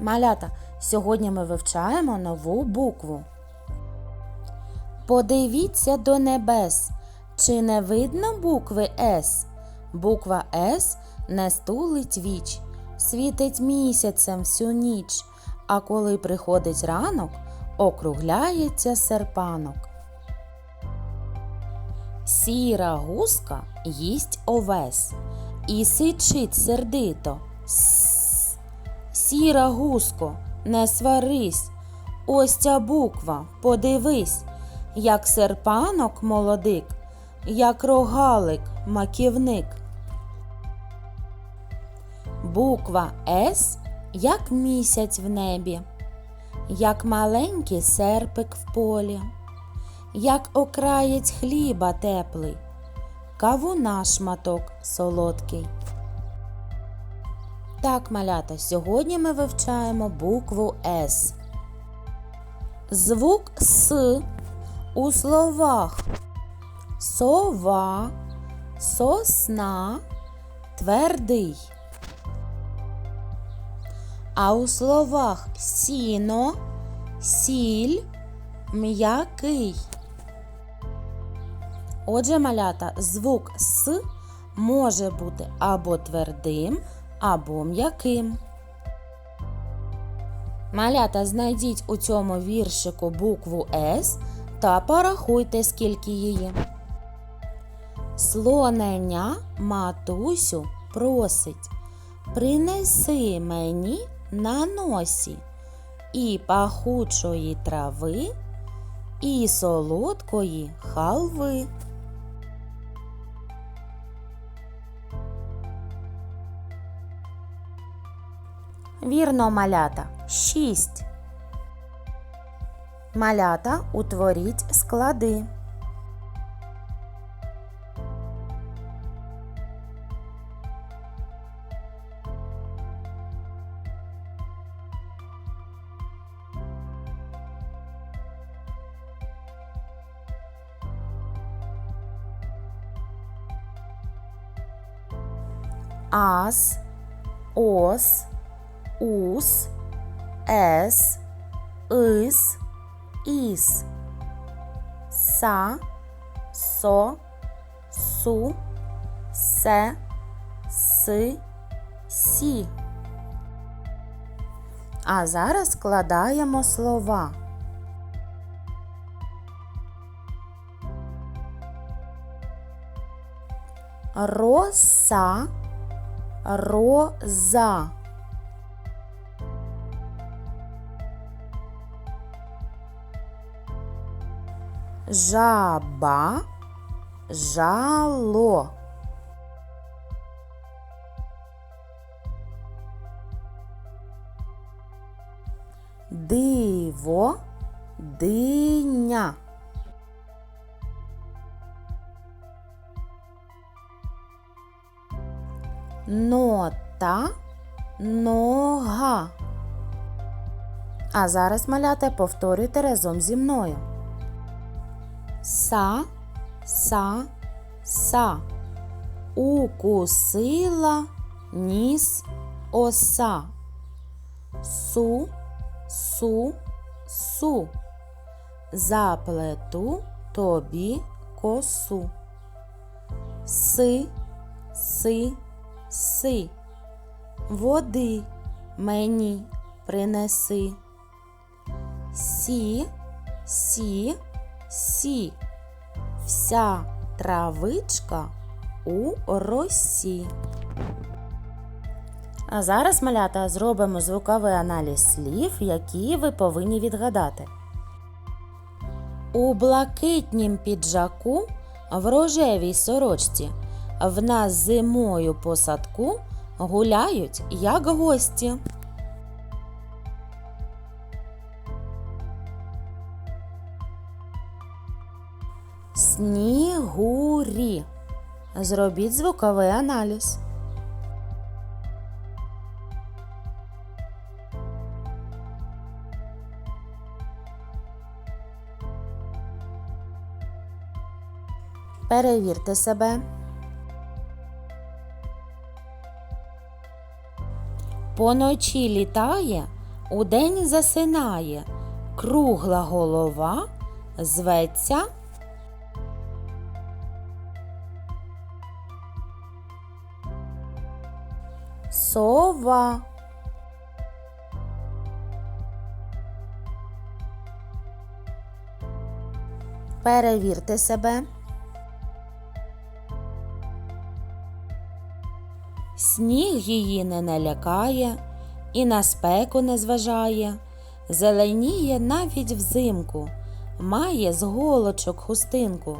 Малята, сьогодні ми вивчаємо нову букву. Подивіться до небес. Чи не видно букви С? Буква С не стулить віч, світить місяцем всю ніч, а коли приходить ранок, округляється серпанок. Сіра гуска їсть овес і сичить сердито. С. Сіра гуско, не сварись. Ось ця буква, подивись, як серпанок молодик, як рогалик маківник. Буква С, як місяць в небі, як маленький серпик в полі, як окраєць хліба теплий, кавуна шматок солодкий. Так, малята, сьогодні ми вивчаємо букву С. Звук С у словах сова, сосна, твердий. А у словах сіно, сіль, м'який. Отже, малята, звук С може бути або твердим, або м'яким. Малята, знайдіть у цьому віршику букву С та порахуйте, скільки її. Слоненя матусю просить, принеси мені на носі і пахучої трави, і солодкої халви. Вірно, малята. Шість. Малята утворіть склади. Ас, ос, ус, ес, ис, іс, са, со, су, се, си, сі. А зараз складаємо слова. Роса, роза. Жаба, жало. Диво, диня. Нота, нога. А зараз малята повторюйте разом зі мною. Са, са, са. Укусила ніс оса. Су, су, су. Заплету тобі косу. Си, си, си. Води мені принеси. Сі, сі, сі. Вся травичка у росі. А зараз, малята, зробимо звуковий аналіз слів, які ви повинні відгадати. У блакитнім піджаку в рожевій сорочці в нас зимою по садку гуляють як гості. Снігурі. Зробіть звуковий аналіз. Перевірте себе. Поночі літає, удень засинає, кругла голова зветься. Сова. Перевірте себе. Сніг її не налякає і на спеку не зважає, зеленіє навіть взимку, має з голочок хустинку.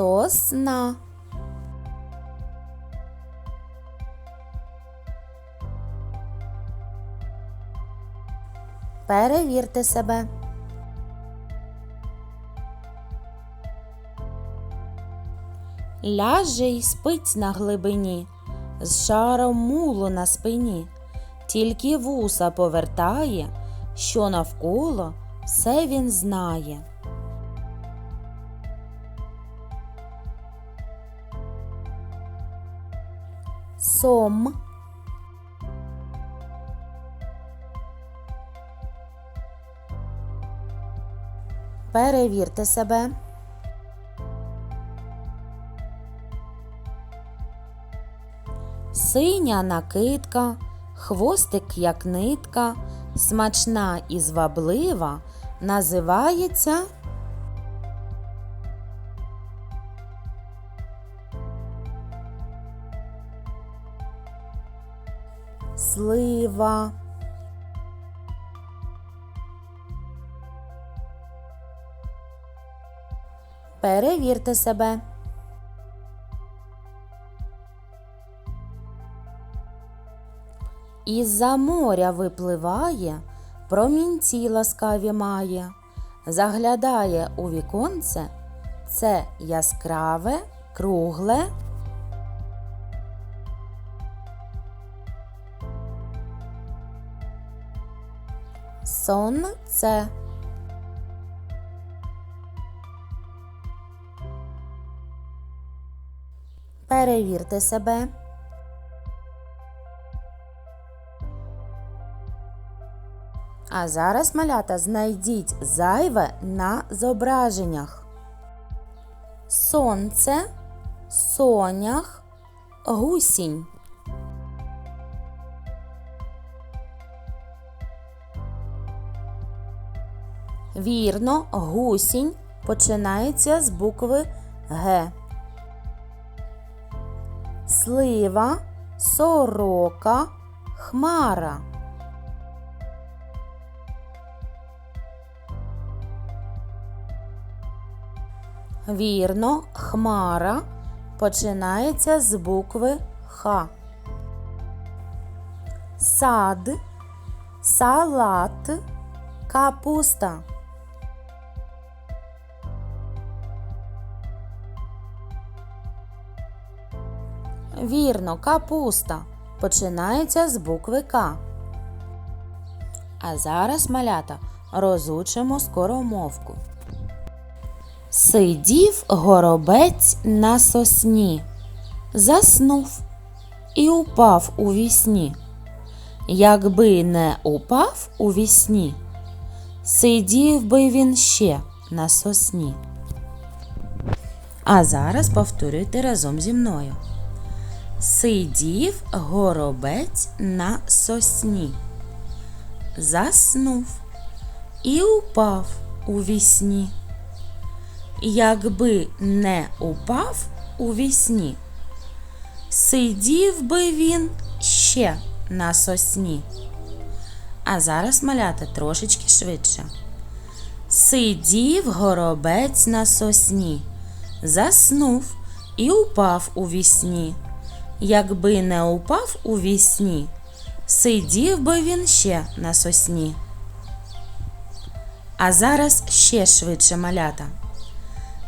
Сосна. Перевірте себе. Ляже й спить на глибині, з шаром мулу на спині, тільки вуса повертає, що навколо все він знає. Сом. Перевірте себе. Синя накидка, хвостик як нитка, смачна і зваблива, називається слива. Перевірте себе. Із-за моря випливає, промінці ласкаві має, заглядає у віконце, це яскраве, кругле. Сонце. Перевірте себе. А зараз, малята, знайдіть зайве на зображеннях. Сонце, сонях, гусінь. Вірно, гусінь починається з букви Г. Слива, сорока, хмара. Вірно, хмара починається з букви Х. Сад, салат, капуста. Вірно, капуста починається з букви К. А зараз, малята, розучимо скоромовку. Сидів горобець на сосні, заснув і упав у вісні. Якби не упав у вісні, сидів би він ще на сосні. А зараз повторюйте разом зі мною. Сидів горобець на сосні, заснув і упав у вісні. Якби не упав у вісні, сидів би він ще на сосні. А зараз маляти трошечки швидше. Сидів горобець на сосні, заснув і упав у вісні. Якби не упав у вісні, сидів би він ще на сосні. А зараз ще швидше малята.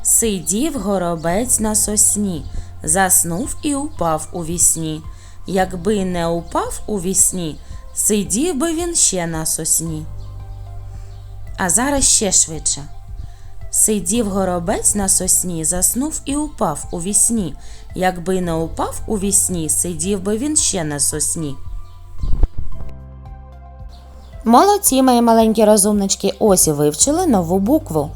Сидів горобець на сосні, заснув і упав у вісні. Якби не упав у вісні, сидів би він ще на сосні. А зараз ще швидше. Сидів горобець на сосні, заснув і упав у вісні. Якби не упав у вісні, сидів би він ще на сосні. Молодці, мої маленькі розумнички, ось і вивчили нову букву.